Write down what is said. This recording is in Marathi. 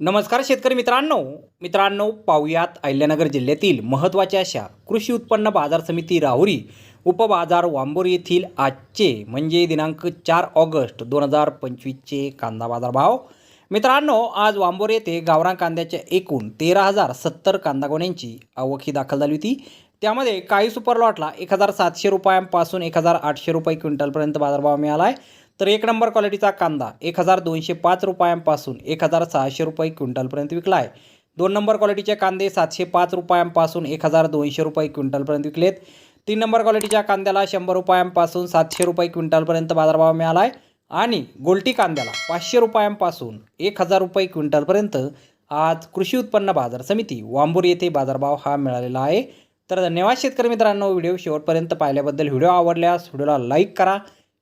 नमस्कार शेतकरी मित्रांनो. मित्रांनो पाहुयात अहिल्यानगर जिल्ह्यातील महत्त्वाच्या अशा कृषी उत्पन्न बाजार समिती राहुरी उपबाजार वांबोर येथील आजचे म्हणजे दिनांक चार ऑगस्ट दोन हजार पंचवीसचे कांदा बाजार भाव मित्रांनो आज वांबोर येथे गावरान कांद्याच्या एकूण तेरा हजार सत्तर कांदा गोण्यांची आवक ही दाखल झाली होती. त्यामध्ये काही सुपर लॉटला एक हजार सातशे रुपयांपासून एक हजार आठशे रुपये क्विंटलपर्यंत बाजारभाव मिळाला आहे. तर एक नंबर क्वालिटीचा कांदा एक हजार दोनशे पाच रुपयांपासून एक हजार सहाशे रुपये क्विंटलपर्यंत विकला आहे. दोन नंबर क्वालिटीचे कांदे सातशे पाच रुपयांपासून एक हजार दोनशे रुपये क्विंटलपर्यंत विकलेत. तीन नंबर क्वालिटीच्या कांद्याला शंभर रुपयांपासून सातशे रुपये क्विंटलपर्यंत बाजारभाव मिळाला आहे. आणि गोल्टी कांद्याला पाचशे रुपयांपासून एक हजार रुपये क्विंटलपर्यंत आज कृषी उत्पन्न बाजार समिती वांबूर येथे बाजारभाव हा मिळालेला आहे. तर धन्यवाद शेतकरी मित्रांनो व्हिडिओ शेवटपर्यंत पाहिल्याबद्दल व्हिडिओ आवडल्यास व्हिडिओला लाईक करा.